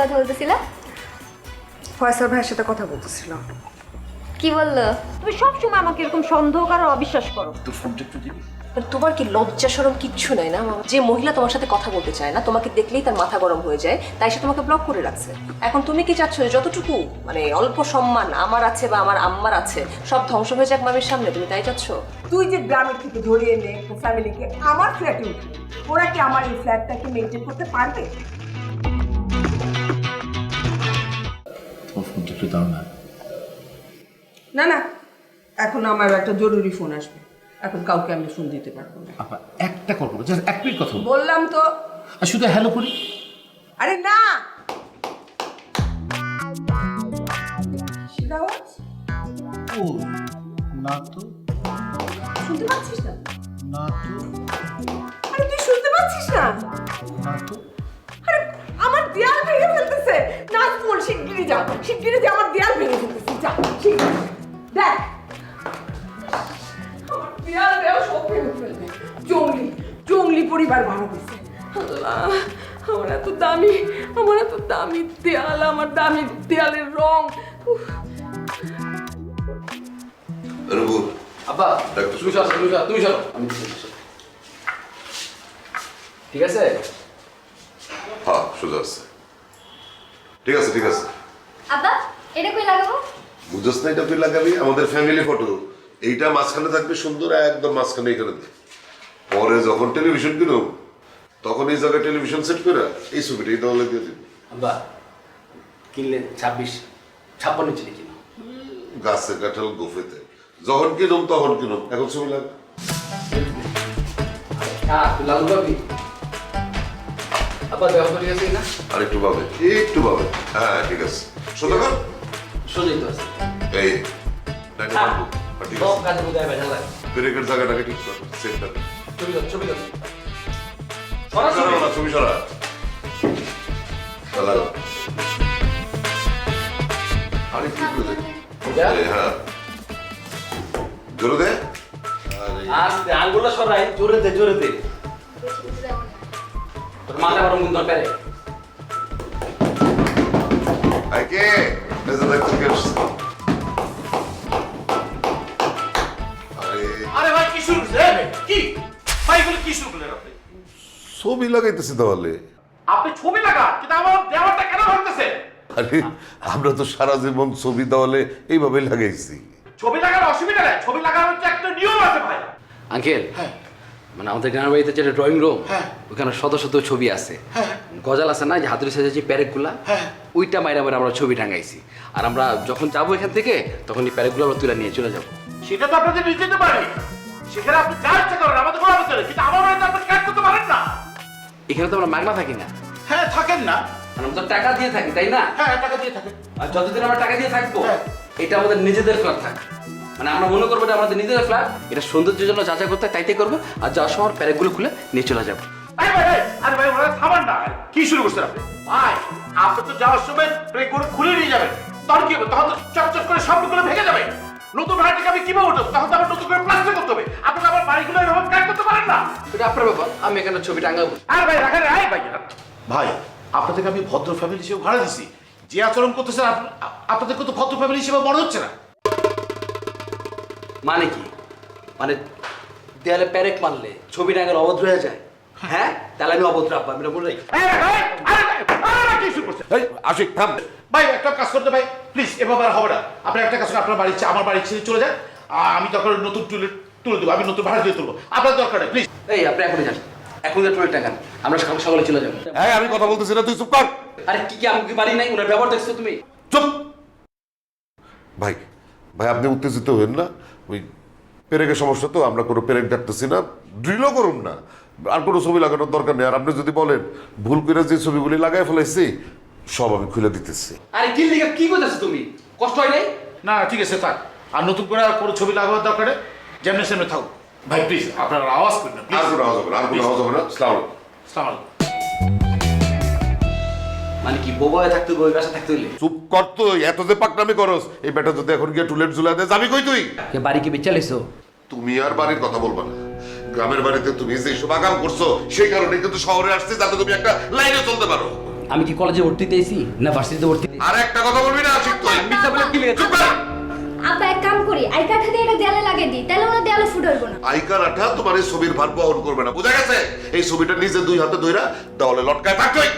কথা বলতেছিলা? ফয়সাল ভাইয়ের সাথে কথা বলতেছিলাম কি বলল? তুমি সবসময় আমাকে এরকম সন্দেহ করো অবিশ্বাস করো। মানে তোমার কি লজ্জা সরম কিচ্ছু নাই না? যে মহিলা তোমার সাথে কথা বলতে চায় না তোমাকে দেখলেই তার মাথা গরম হয়ে যায় তাই সে তোমাকে ব্লক করে রাখছে। এখন তুমি কি চাচ্ছ যে যতটুকু মানে অল্প সম্মান আমার আছে বা আমার আম্মার আছে সব ধ্বংস হয়ে যাক মামির সামনে তুমি তাই চাচ্ছ? তুই যে গ্রামের থেকে ধরিয়ে এনে ফ্যামিলিকে আমার ফ্ল্যাটে উঠি ওরা কি আমার এই ফ্ল্যাটটাকে মেনটেন করতে পারবে? দাও না। না না এখন আমার একটা জরুরি ফোন আসবে। এখন কাউকে আমি ফোন দিতে পারব না। আপা একটা করব জাস্ট এক মিনিট কথা বলব বললাম তো। আর শুধু হ্যালো করি? আরে না! কিসের আওয়াজ? ও না তো। শুনতে পাচ্ছিস না? না তো। আরে তুই শুনতে পাচ্ছিস না? না তো। দেয়াল ভেঙে ফেলতেছে। নাচ বল শিগগিরই যা শিগগিরই যা আমার দেয়াল ভেঙে ফেলতেছে যা শিগগিরই। দেখ আমার দেয়াল দেয়াল সব ভেঙে ফেলবে। জঙ্গলি জঙ্গলি পরিবার ভাড়া দিছে আল্লাহ আমার এত দামি আমার এত দামি দেয়াল আমার দামি দেয়ালের রং। রঘু। আব্বা ডাক্তার তুমি সরো তুমি সরো তুমি আমি ঠিক আছে? হ্যাঁ সোজা আছে। ঠিক আছে ঠিক আছে। আব্বা এটা কই লাগাবো? বুঝছ না এটা তুই লাগাবি? আমাদের ফ্যামিলি ফটো এইটা মাঝখানে থাকবে সুন্দর একদম মাঝখানে এখানে দে পরে যখন টেলিভিশন কিনো তখন এই জায়গায় টেলিভিশন সেট করে এই ছবিটা এই দলে দিয়ে দিবি। আব্বা কিনলে ছাব্বিশ ছাপ্পান্ন চিনি কিনো। গাছে কাঁঠাল গোফেতে। যখন কিনুম তখন কিনুম। এখন ছবি লাগ। হ্যাঁ তুই লালু আব্বা দেওয়া ঠিক আছে না আর একটু পাবে। একটু পাবে। হ্যাঁ ঠিক আছে। সোজা কর। সোজাই তো আছে এই ডাইনে হ্যাঁ বাবু। হ্যাঁ, ঠিক আছে। কাজে ব্রেকের জায়গাটাকে ঠিক কর সেটটা। ছবি দাও ছবি দাও সরা না ছবি সরা। লাগা আরে কি করে হ্যাঁ। জোরে দে। আরে আস্তে আঙ্গুলটা সরাই। জোরে দে জোরে দে। তোর মাথা গরম কিন্তু পেরে আই কে এই যে দেখতে কে আসছে? আরে। আরে ভাই কি শুরু করছে কি? ভাই এগুলো কি শুরু করলেন আপনি? ছবি লাগাইতেছি তাহলে। আপনি ছবি লাগা কিন্তু আমার দেওয়ারটা কেন ভাঙতেছে? আরে আমরা তো সারা জীবন ছবি দেওয়ালে এইভাবে লাগাইছি। ছবি লাগার অসুবিধা নেই ছবি লাগানোর হচ্ছে একটা নিয়ম আছে ভাই। আঙ্কেল মানে আমাদের গ্রামের বাড়িতে যেটা ড্রয়িং রুম হ্যাঁ। ওখানে শত শত ছবি আছে। গজাল আছে না যে হাতুড়ি সাজা যে প্যারেকগুলা ওইটা মাইরা মাইরা আমরা ছবি টাঙাইছি। আর আমরা যখন যাব এখান থেকে তখন এই প্যারেকগুলো আমরা তুলে নিয়ে চলে যাব। সেটা তো আপনাদের নিতে দিতে পারি সেখানে আপনি যা ইচ্ছা করেন আমাদের কোনো কিন্তু আমার বাড়িতে আপনি কাজ করতে পারেন না? এখানে তো আমরা মাগনা থাকি না। হ্যাঁ থাকেন না। আমরা তো টাকা দিয়ে থাকি তাই না? হ্যাঁ টাকা দিয়ে থাকেন। আর যতদিন আমরা টাকা দিয়ে থাকব হ্যাঁ। এটা আমাদের নিজেদের ফ্ল্যাট থাকে। মানে আমরা মনে করব এটা আমাদের নিজেদের ফ্ল্যাট এটা সৌন্দর্যের জন্য যা যা করতে হয় তাইতে করব আর যাওয়ার সময় প্যারেকগুলো খুলে নিয়ে চলে যাব। আরে ভাই ভাই আরে ভাই ওরা থামান না কি শুরু করছেন আপনি? ভাই আপনি তো যাওয়ার সময় করে খুলে নিয়ে যাবেন। তখন কি হবে? তখন তো চকচক করে সবগুলো ভেঙে যাবে। নতুন ভাড়াটিকে আমি কীভাবে উঠবো? তখন তো আবার নতুন করে প্লাস্টার করতে হবে। আপনি তো আবার বাড়িগুলো এরকম কাজ করতে পারেন না। এটা আপনার ব্যাপার আমি এখানে ছবি টাঙাবো। আর ভাই রাখেন আয় ভাই ভাই আপনাদেরকে আমি ভদ্র ফ্যামিলি হিসেবে ভাড়া দিছি। যে আচরণ করতেছেন আপ- আ- আপনাদেরকে তো ভদ্র ফ্যামিলি হিসেবে মনে হচ্ছে না। মানে কি? মানে দেয়ালে প্যারেক মারলে ছবি টাঙালে অভদ্র হয়ে যায়। হ্যাঁ? তাহলে আমি অভদ্র আব্বা আমি বলে রাখি আশিক থাম। ভাই একটা কাজ করতে ভাই। প্লিজ এভাবে আর হবে না। আপনি একটা কাজ করুন আপনার বাড়ি আমার বাড়ি ছেড়ে চলে যান আমি তখন নতুন তুলে তুলে দেবো আমি নতুন ভাড়া দিয়ে তুলবো। আপনার দরকার নেই প্লিজ এই আপনি এখনই যান। এখন যে টুয়েল টাকান আমরা সকাল সকালে চলে যাব। হ্যাঁ আমি কথা বলতেছি না তুই চুপ কর। আরে কি কি আমি কি পারি নাই? ওনার ব্যবহার দেখছ তুমি? চুপ। ভাই ভাই আপনি উত্তেজিত হবেন না। ওই পেরেকের সমস্যা তো আমরা কোনো পেরেক ডাকতেছি না ড্রিলও করুন না। আর কোনো ছবি লাগানোর দরকার নেই। আর আপনি যদি বলেন ভুল করে যে ছবিগুলি লাগাই ফেলাইছি সব আমি খুলে দিতেছি। আরে কি লিখে কি করতেছো তুমি? কষ্ট হয় নাই? না ঠিক আছে থাক। আর নতুন করে আর কোনো ছবি লাগাবার দরকারে যেমনি সেমনি থাক ভাই প্লিজ আপনার আওয়াজ করবেন আর কোনো আওয়াজ হবে না আর কোনো আওয়াজ হবে না। সালাম আলাইকুম। মানে কি বোবায় থাকতে বই বাসা থাকতে হইলে? চুপ কর তুই এত যে পাকনামি করস এই বেটা যদি এখন গিয়ে টুলেট ঝুলা দেয় যাবি কই তুই? কে বাড়ি কি বেচালিছো তুমি আর বাড়ির কথা বলবা না। গ্রামের বাড়িতে তুমি যে সব আগাম করছ সেই কারণে কিন্তু শহরে আসছে যাতে তুমি একটা লাইনে চলতে পারো। আমি কি কলেজে ভর্তি দিয়েছি না ভার্সিটিতে ভর্তি আর একটা কথা বলবি না আশিক তুই? মিথ্যা বলে কি চুপ কর! আব্বা এক কাম করি আই কাঠা দিয়ে এটা দেয়ালে লাগিয়ে দিই তাহলে ওনার দেয়ালে ফুট হইব না। আইকার আঠা তোমার এই ছবির ভার বহন করবে না বুঝা গেছে? এই ছবিটা নিজে দুই হাতে ধইরা দেওয়ালে লটকায় থাক তুই!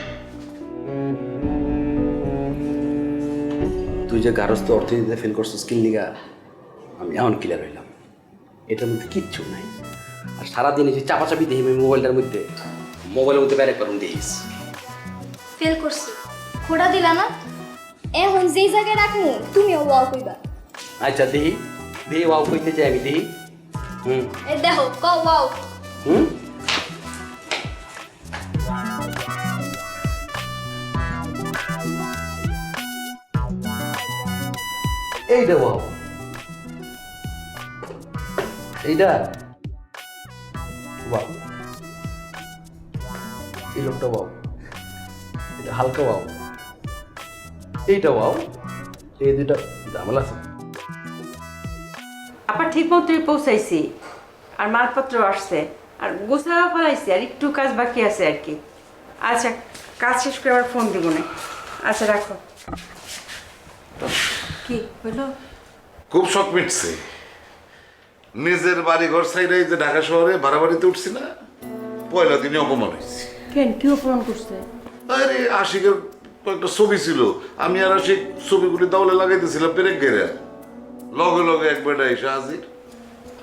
তুই যে গারস্থ অর্থনীতিতে ফেল করছ স্কিল লিগা আমি এমন ক্লিয়ার হইলাম। এটার মধ্যে কিচ্ছু নাই। আর সারাদিন এই যে চাপাচাপি দেখি আমি মোবাইলটার মধ্যে মোবাইলের মধ্যে ব্যারেক করুন দিস ফেল করছি। খোড়া দিলা না? এখন যেই জায়গায় রাখমু তুমিও ওয়াও কইবা। আচ্ছা দেখি। দেখি ওয়াও কইতে চাই আমি দেখি। হুম। এ দেখো ক ওয়াও হুম? এইটা? এই লোকটা এটা হালকা এইটা এই ঝামেলা আছে। আবার ঠিক মতোই পৌঁছাইছি। আর মালপত্র আসছে। আর গোছাও ফেলাইছি। আর একটু কাজ বাকি আছে আর কি। আচ্ছা কাজ শেষ করে আবার ফোন দিব না। আচ্ছা রাখো। কি হইল? খুব শখ মিটছে। নিজের বাড়ি ঘর সাইডে যে ঢাকা শহরে ভাড়া বাড়িতে উঠছি না পয়লা দিনে অপমান হয়েছে কেন? কি অপমান করছে? আরে আশিকের ছবি ছিল। আমি আর আশিক ছবিগুলি তাহলে লাগাইতেছিলাম পেরেক লগে লগে এক বেটা এসে হাজির।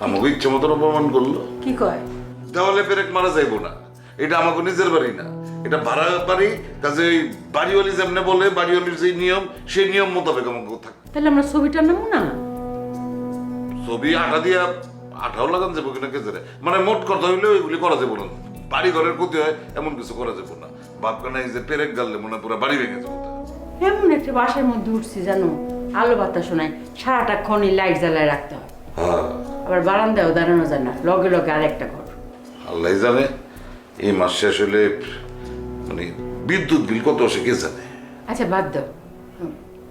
আমাকে ইচ্ছে মতন অপমান করল। কি কয়? দেওয়ালে পেরেক মারা যাইবো না। এটা আমাকে নিজের বাড়ি না। এটা ভাড়া বাড়ি কাজে ওই বাড়িওয়ালি যেমনে বলে বাড়িওয়ালির যে নিয়ম সেই নিয়ম মোতাবেক আমাকে থাকবে তাহলে আমরা ছবিটা নামো না? ছবি আঠা দিয়া আঠাও লাগান যাব কিনা কে জানে? মানে মোট কথা হইলে ওইগুলি করা যাব না। বাড়ি ঘরের ক্ষতি হয় এমন কিছু করা যাব না। বাপকানা এই যে পেরেক গাললে মনে পুরো বাড়ি ভেঙে যাব এমন একটা বাসার মধ্যে উঠছি জানো? আলো বাতাস নাই। সারাটা খনি লাইট জ্বালায় রাখতে হয়। হ্যাঁ। আবার বারান্দায়ও দাঁড়ানো যায় না। লগে লগে আরেকটা ঘর। আল্লাহ জানে। এই মাস শেষ হলে মানে বিদ্যুৎ বিল কত আসে কে জানে? আচ্ছা বাদ দাও।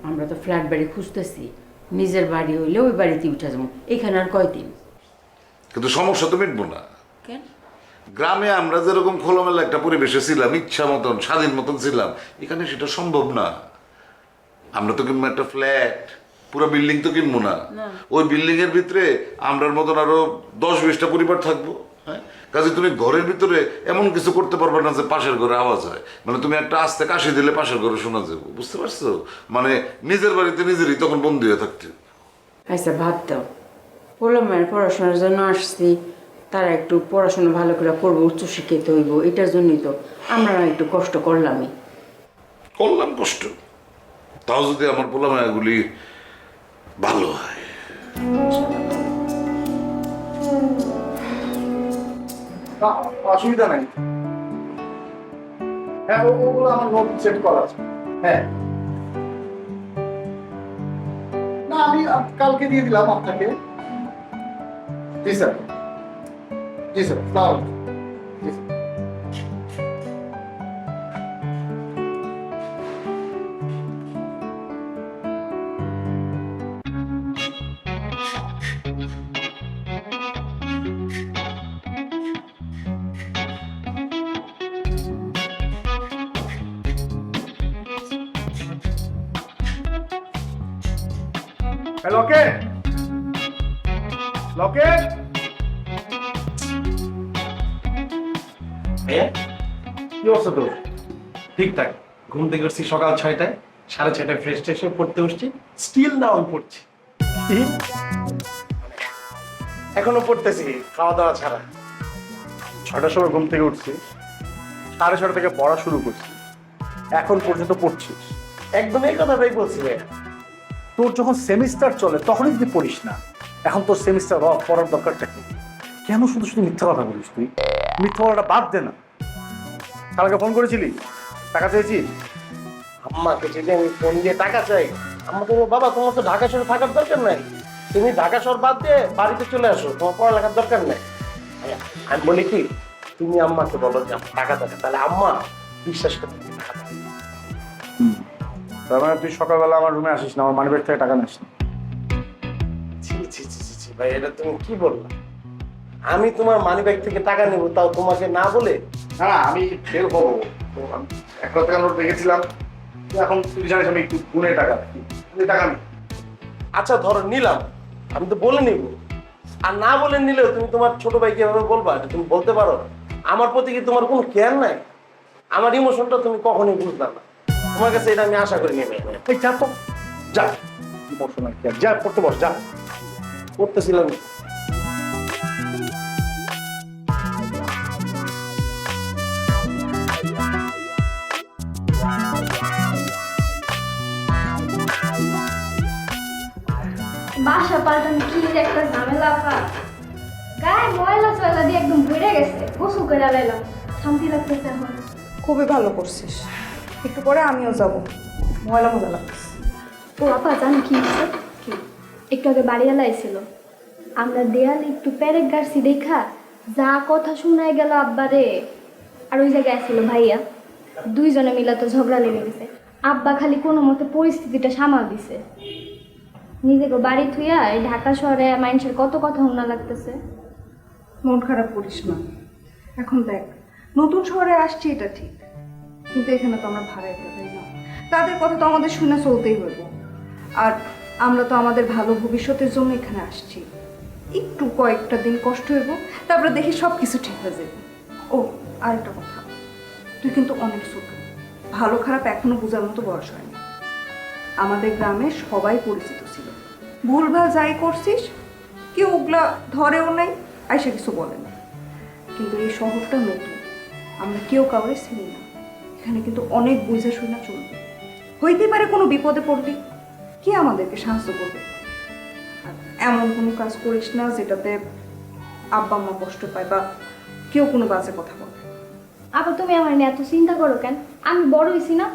আমরা তো ফ্ল্যাট বাড়ি খুঁজতেছি। নিজের বাড়ি হইলে ওই বাড়িতে উঠে যাব। এখানে আর কয়দিন? কিন্তু সমস্যা তো মিটবো না। কেন? গ্রামে আমরা যেরকম খোলামেলা একটা পরিবেশে ছিলাম ইচ্ছা মতন স্বাধীন মতন ছিলাম এখানে সেটা সম্ভব না। আমরা তো কিনবো একটা ফ্ল্যাট পুরো বিল্ডিং তো কিনবো না। ওই বিল্ডিং এর ভিতরে আমরার মতন আরও দশ বিশটা পরিবার থাকব হ্যাঁ? কাজে তুমি ঘরের ভিতরে এমন কিছু করতে পারবে না যে পাশের ঘরে আওয়াজ হয়। মানে তুমি একটা আস্তে কাশি দিলে পাশের ঘরে শোনা যাবে। বুঝতে পারছ? মানে নিজের বাড়িতে নিজেরই তখন বন্দি হয়ে থাকতে। আচ্ছা ভাত দাও। বললাম মায়ের পড়াশোনার জন্য আসছি। তারা একটু পড়াশোনা ভালো করে করব উচ্চশিক্ষিত হইব। এটার জন্যই তো আমরা একটু কষ্ট করলামই। করলাম কষ্ট। তাও যদি আমার পোলামায়াগুলি ভালো হয়। না, অসুবিধা নাই। হ্যাঁ ওগুলো আমার নোট সেট করা আছে। হ্যাঁ। না আমি কালকে দিয়ে দিলাম আপনাকে। জি স্যার জি স্যার জি স্যার লকেট লকেট কি অবস্থা তোর? ঠিকঠাক ঘুম থেকে উঠছি সকাল ছয়টায় সাড়ে ছয়টায় ফ্রেশ ট্রেশ পড়তে উঠছি স্টিল না আমি পড়ছি? এখনও পড়তেছি খাওয়া দাওয়া ছাড়া। ছটার সময় ঘুম থেকে উঠছি সাড়ে ছটা থেকে পড়া শুরু করছি। এখন পর্যন্ত পড়ছিস। একদম এই কথাটাই বলছি ভাইয়া। তোর যখন সেমিস্টার চলে তখনই যদি পড়িস না এখন তোর সেমিস্টার অফ পড়ার দরকারটা কি? কেন শুধু শুধু মিথ্যা কথা বলিস তুই? মিথ্যা কথাটা বাদ দে না। কালকে ফোন করেছিলি? টাকা চেয়েছিস? আম্মাকে যদি আমি ফোন দিয়ে টাকা চাই আম্মা তো বাবা তোমার তো ঢাকা শহরে থাকার দরকার নাই। তুমি ঢাকা শহর বাদ দিয়ে বাড়িতে চলে আসো তোমার পড়ালেখার দরকার নাই। আমি বলি কি তুমি আম্মাকে বলো যে আমার টাকা দরকার। তাহলে আম্মা বিশ্বাস করতে। তার মানে তুই সকালবেলা আমার রুমে আসিস না আমার মানিব্যাগ থেকে টাকা নিস না। ছি ছি ছি ছি, ছি ভাই এটা তুমি কি বললা? আমি তোমার মানিব্যাগ থেকে টাকা নেব তাও তোমাকে না বলে? না না আমি ফেল হব। এক লাখ টাকা নোট রেখেছিলাম। তো এখন তুই জানিস আমি একটু গুনে টাকা টাকা নেই। আচ্ছা ধরো নিলাম। আমি তো বলে নিব। আর না বলে নিলেও তুমি তোমার ছোট ভাইকে এভাবে বলবা? এটা তুমি বলতে পারো? আমার প্রতি কি তোমার কোনো কেয়ার নাই? আমার ইমোশনটা তুমি কখনোই বুঝবা না। তোমার কাছে এটা আমি আশা করি নেবে এই যা তো যা। ইমোশনাল কি যা পড়তে বস যা। করতেছিলাম বাসা পাল্টানো কি একটা ঝামেলা আপা গায়ে ময়লা চয়লা দিয়ে একদম ভরে গেছে গোসল করে লাইলাম শান্তি লাগতেছে এখন। খুবই ভালো করছিস। একটু পরে আমিও যাব। ময়লা মজা লাগতেছে। ও আপা জানো কি কি? একটু আগে বাড়িওয়ালা এসেছিল। আমরা দেয়ালে একটু প্যারেক গাড়ছি দেখা যা কথা শোনায় গেল আব্বারে। আর ওই জায়গায় আসছিল ভাইয়া। দুইজনে মিলে তো ঝগড়া লেগে গেছে। আব্বা খালি কোনো মতে পরিস্থিতিটা সামাল দিছে। নিজেকে বাড়ি থুইয়া এই ঢাকা শহরে মানুষের কত কথা শোনা লাগতেছে। মন খারাপ করিস না। এখন দেখ নতুন শহরে আসছি এটা ঠিক। কিন্তু এখানে তো আমরা ভাড়ায় তাই না? তাদের কথা তো আমাদের শুনে চলতেই হইব। আর আমরা তো আমাদের ভালো ভবিষ্যতের জন্য এখানে আসছি। একটু কয়েকটা দিন কষ্ট হইব, তারপরে দেখি সব কিছু ঠিক হয়ে যাবে। ও, আরেকটা কথা। তুই কিন্তু অনেক ছোট। ভালো খারাপ এখনও বোঝার মতো বয়স হয়নি। আমাদের গ্রামে সবাই পরিচিত ছিল। ভুলভাল যাই করছিস, কেউ ওগুলা ধরেও নাই, আইসা কিছু বলে না কিন্তু এই শহরটা নতুন। আমরা কেউ কাউরে চিনি না। এখানে কিন্তু অনেক বুঝে শোনা চলবে। হইতেই পারে কোনো বিপদে পড়লি কে আমাদেরকে সাহায্য করবে? এমন কোনো কাজ করিস না যেটাতে আব্বা মা কষ্ট পায় বা কেউ কোনো বাজে কথা বলে। আপা তুমি আমার নিয়ে এত চিন্তা করো কেন? আমি বড় হয়েছি না?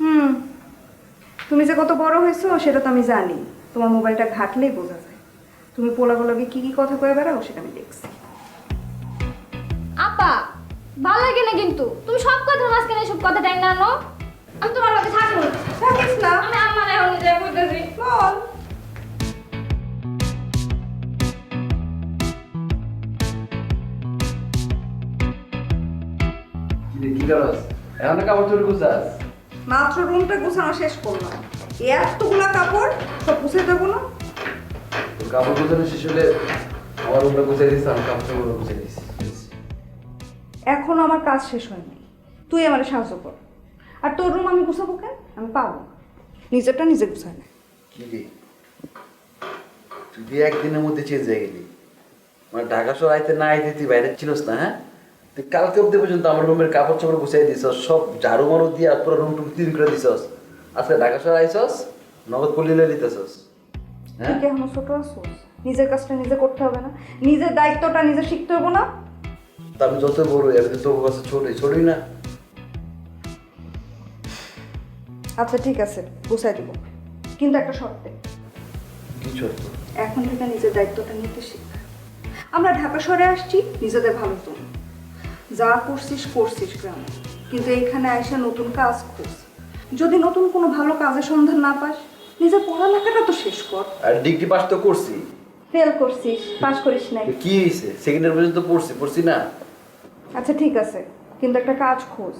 হুম তুমি যে কত বড় হয়েছো সেটা তো আমি জানি। তোমার মোবাইলটা ঘাটলেই বোঝা যায়। তুমি পোলাগুলোকে কি কি কথা কয়ে বেড়াও সেটা আমি দেখছি। আপা! ভালো লাগে না কিন্তু। তুমি সব কথার মাঝখানে সব কথা টাইম না আনো আমি তোমার লগে থাকব। থাকিস না। আমি আমার এখন বুঝতেছি বল। কি এখন কাপড় চোর গুছাস? মাত্র রুমটা গুছানো শেষ করলাম। এতগুলা কাপড় সব গুছিয়ে দেবো না? কাপড় গুছানো শেষ হলে আমার রুমটা গুছিয়ে দিস আমি কাপড় চোপড় গুছিয়ে দিস। এখন আমার কাজ শেষ হয়নি। তুই আমার সাহায্য কর। আর তোর রুম আমি গুছাবো কেন? আমি পাবো নিজেরটা নিজে গুছায় না। কি রে? তুই একদিনের মধ্যে চেঞ্জ হয়ে গেলি। মানে ঢাকা শহর আইতে না আইতে তুই বাইরে ছিলস না হ্যাঁ? তুই কালকে অব্দি পর্যন্ত আমার রুমের কাপড় চাপড় গুছাই দিছস সব ঝাড়ু মারু দিয়ে পুরো রুম টুম ক্লিন করে দিছস। আজকে ঢাকা শহর আইছস নগদ পল্লী লয়ে নিতেছস হ্যাঁ? ছোট আছোস? নিজের কাজটা নিজে করতে হবে না? নিজের দায়িত্বটা নিজে শিখতে হবে না? আমি যত বড় আমি তো তোর কাছে ছোটই ছোটই না। আচ্ছা ঠিক আছে গুছাই দিব। কিন্তু একটা শর্তে। কি ছোট এখন থেকে নিজের দায়িত্বটা নিতে শিখ। আমরা ঢাকা শহরে আসছি নিজেদের ভালো জন্য যা করছিস করছিস গ্রামে। কিন্তু এখানে এসে নতুন কাজ খোঁজ যদি নতুন কোনো ভালো কাজের সন্ধান না পাস নিজের পড়ালেখাটা তো শেষ কর। আর ডিগ্রি পাস তো করছি। ফেল করছিস পাস করিস নাই। কি হয়েছে সেকেন্ড ইয়ার পর্যন্ত পড়ছি পড়ছি না? আচ্ছা ঠিক আছে কিন্তু একটা কাজ খোঁজ।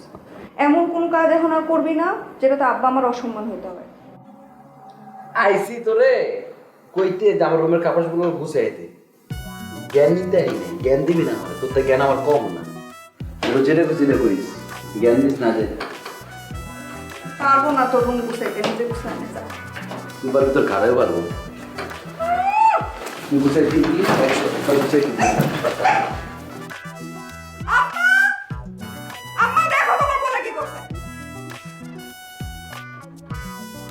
এমন কোন কাজ এখন আর করবি না যেটাতে আব্বা আমার অসম্মান হতে হবে। আইসি তোরে কইতে যে আমার রুমের কাপড়গুলো গুছাইতে জ্ঞান নিতে আই নাই জ্ঞান দিবি না তোর তো জ্ঞান আমার কম না। তুই জেনে বুঝিনে করিস জ্ঞান দিস না যে পারব না তোর রুম গুছাইতে নিজে না যা। পারবি তোর ঘাড়েও পারব তুই গুছাই দিবি আম্মা! দেখো তোমার বলে কি করছে।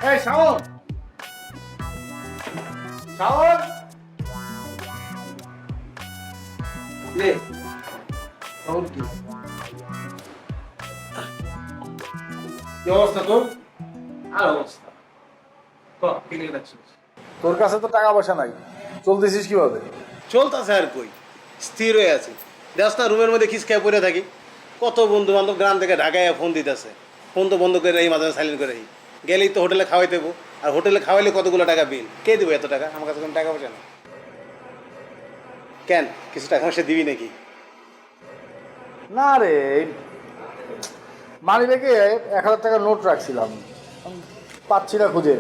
এই শাওন! শাওন! নে। তখন কি? কি অবস্থা তোর? আর অবস্থা। তোর কাছে তো টাকা পয়সা নাই। চলতেছিস কীভাবে? চলতেছে আর কই। স্থির হয়ে আছি। রাস্তা রুমের মধ্যে খিসকায় পড়ে থাকি। কত বন্ধু বান্ধব গ্রাম থেকে ঢাকায় ফোন দিতেছে। ফোন তো বন্ধ করে এই মাঝে সাইলেন্ট করে রাখি গেলেই তো হোটেলে খাওয়াই দেবো। আর হোটেলে খাওয়াইলে কতগুলো টাকা বিল কে দেবো এত টাকা? আমার কাছে কোনো টাকা পয়সা না কেন? কিছু টাকা পয়সা দিবি নাকি? না রে মানি ব্যাগে এক হাজার টাকার নোট রাখছিলাম। পাচ্ছি না খুঁজে।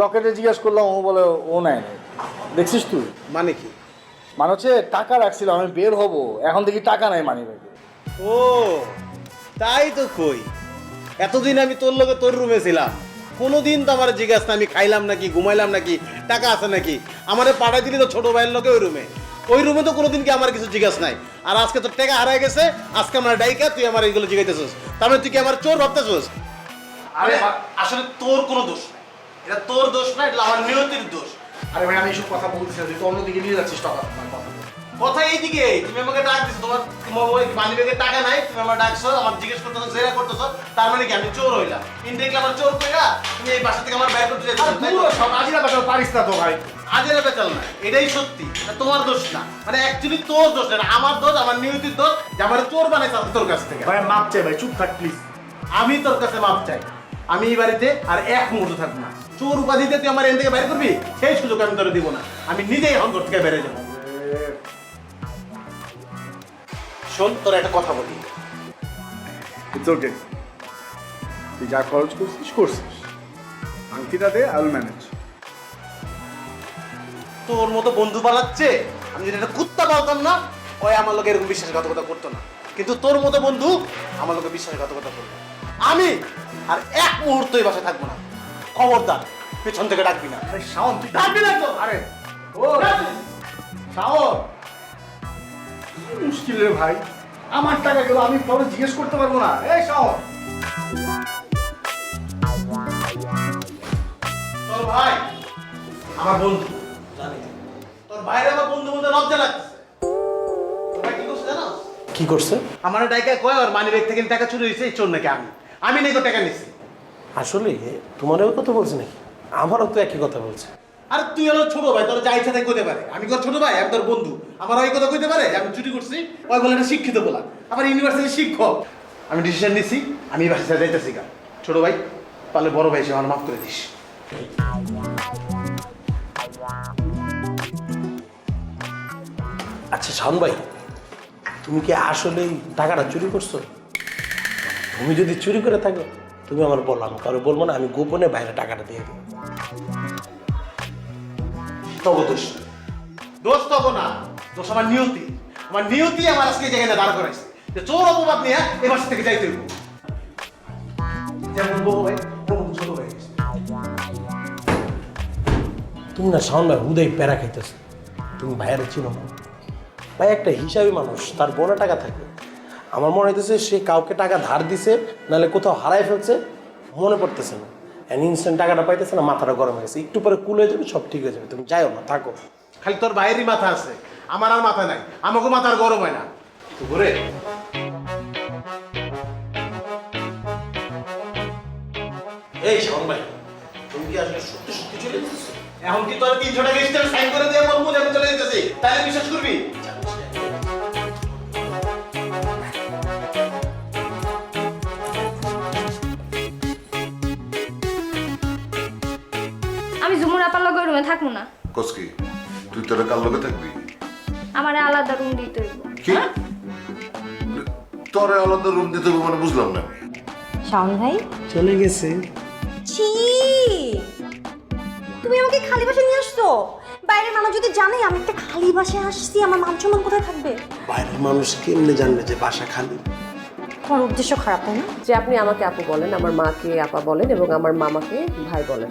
লকেটে জিজ্ঞেস করলাম ও বলে ও নেয় নাই। দেখছিস তুই? মানে কি? মানে হচ্ছে টাকা রাখছিলাম আমি বের হব। এখন দেখি টাকা নাই মানি ব্যাগে ও তাই তো কই। এতদিন আমি তোর লোকে তোর রুমে ছিলাম। কোনোদিন তো আমার জিজ্ঞাসা না আমি খাইলাম নাকি ঘুমাইলাম নাকি টাকা আছে নাকি? আমারে পাঠাই দিলি তো ছোট ভাইয়ের লোকে ওই রুমে ওই রুমে তো কোনোদিন কি আমার কিছু জিজ্ঞাসা নাই। আর আজকে তোর টাকা হারাই গেছে আজকে আমার ডাইকা তুই আমার এইগুলো জিজ্ঞাসিস তার মানে তুই কি আমার চোর ভাবতেছিস? আরে আসলে তোর কোনো দোষ নাই। এটা তোর দোষ না এটা আমার নিয়তির দোষ। আরে ভাই আমি এইসব কথা বলতেছি না তুই তো অন্যদিকে নিয়ে যাচ্ছিস টাকা। কথা এইদিকে তুমি আমাকে ডাক দিছো তোমার ওই মানি ব্যাগে টাকা নাই তুমি আমার ডাকছো আমার জিজ্ঞেস করতেছো জেরা করতেছো তার মানে কি আমি চোর হইলাম ইনডাইরেক্টলি আমার চোর কইরা তুমি এই বাসা থেকে আমার বাইর করতে যাচ্ছো আজিরা টাকা পারিস না তো ভাই। আজের বেচাল না এটাই সত্যি এটা তোমার দোষ না। মানে অ্যাকচুয়ালি তোর দোষ না আমার দোষ আমার নিয়তির দোষ যে আমার চোর বানাইছে তোর কাছ থেকে। ভাই মাপ চাই ভাই চুপ থাক প্লিজ আমি তোর কাছে মাপ চাই। আমি এই বাড়িতে আর এক মুহূর্ত থাকব না। চোর উপাধিতে তুই আমার এখান থেকে বাইর করবি? সেই সুযোগ আমি তোর দিব না। আমি নিজেই এখন ঘর থেকে বেড়ে যাব। শোন তোর একটা কথা বলি। ইটস ওকে তুই যা খরচ করছিস করছিস। আংটিটা দে আই ম্যানেজ তোর মতো বন্ধু পালাচ্ছে আমি যদি একটা কুত্তা পালতাম না ওই আমার লোক এরকম বিশ্বাসঘাতকতা করতো না। কিন্তু তোর মতো বন্ধু আমার লোকে বিশ্বাসঘাতকতা করবে আমি আর এক মুহূর্ত এই বাসায় থাকব না। খবরদার পেছন থেকে ডাকবি না। আরে শাওন তুই ডাকবি না তো? আরে ও শাওন কি মুশকিল রে ভাই? আমার টাকা গেল আমি কাউকে জিজ্ঞেস করতে পারব না। এই শাওন। তোর ভাই আমার বন্ধু। জানি। তোর ভাইয়ের আমার বন্ধু বন্ধু লজ্জা জানো? কি করছে? আমার ডাইকা কয় আর মানি ব্যাগ থেকে টাকা চুরি হয়েছে এই চোর নাকি আমি? আমি নাকি টাকা নিছি। আসলে তোমারও কথা বলছে নাকি? আমারও তো একই কথা বলছে। আর তুই হলো ছোট ভাই তোর যা ইচ্ছা তাই করতে পারে। আমি তোর ছোট ভাই আমি তোর বন্ধু। আমার ওই কথা কইতে পারে আমি চুরি করছি ওই বলে একটা শিক্ষিত বলা। আমার ইউনিভার্সিটির শিক্ষক। আমি ডিসিশন নিছি আমি বাসায় যাইতেছি গা। ছোট ভাই পারলে বড় ভাই সে আমার মাফ করে দিস। আচ্ছা শান ভাই তুমি কি আসলেই টাকাটা চুরি করছ? তুমি যদি চুরি করে থাকো তুমি আমার বললাম কারও বলব না আমি গোপনে বাইরে টাকাটা দিয়ে দেবো। তবে দোষ দোষ তবে না। দোষ আমার নিয়তি। আমার নিয়তি আমার আজকে জায়গায় দাঁড় করাইছে। যে চোর অপবাদ নিয়ে এই বাসা থেকে যাইতে হইব। যেমন বড় ভাই তেমন ছোট ভাই তুমি না শাওন ভাই হুদাই প্যারা খাইতেছো। তুমি ভাইয়ের চিনো ভাই একটা হিসাবি মানুষ তার বোনা টাকা থাকে আমার মনে হইতেছে সে কাউকে টাকা ধার দিছে, নাহলে কোথাও হারাই ফেলছে, মনে পড়তেছে না। অ্যান্ড ইনস্ট্যান্ট টাকাটা পাইতেছে না, মাথাটা গরম হয়ে গেছে। একটু পরে কুল হয়ে যাবে, সব ঠিক হয়ে যাবে। তুমি যাইও না, থাকো। খালি তোর বাইরেরই মাথা আছে, আমার আর মাথা নাই। আমাকে মাথার গরম হয় না। ঘুরে। এই শাওন ভাই, তুমি কি আসলে সত্যি সত্যি চলে এখন কি তোর তিনশো টাকা স্টেল সাইন করে দিয়ে বলব যে চলে যেতেছি? তাহলে বিশ্বাস করবি? থাকব না। কসকি তুই তোরা কাল লগে থাকবি? আমার আলাদা রুম দিতে হইব। কি? তোরে আলাদা রুম দিতে হবে মানে বুঝলাম না। শাওন ভাই? চলে গেছে। ছি! তুমি আমাকে খালি বাসে নিয়ে আসছো? বাইরের মানুষ যদি জানে আমি একটা খালি বাসে আসছি আমার মান সম্মান কোথায় থাকবে? বাইরের মানুষ কেমনে জানবে যে বাসা খালি? তোমার উদ্দেশ্য খারাপ তাই না? যে আপনি আমাকে আপু বলেন আমার মাকে আপা বলেন এবং আমার মামাকে ভাই বলেন।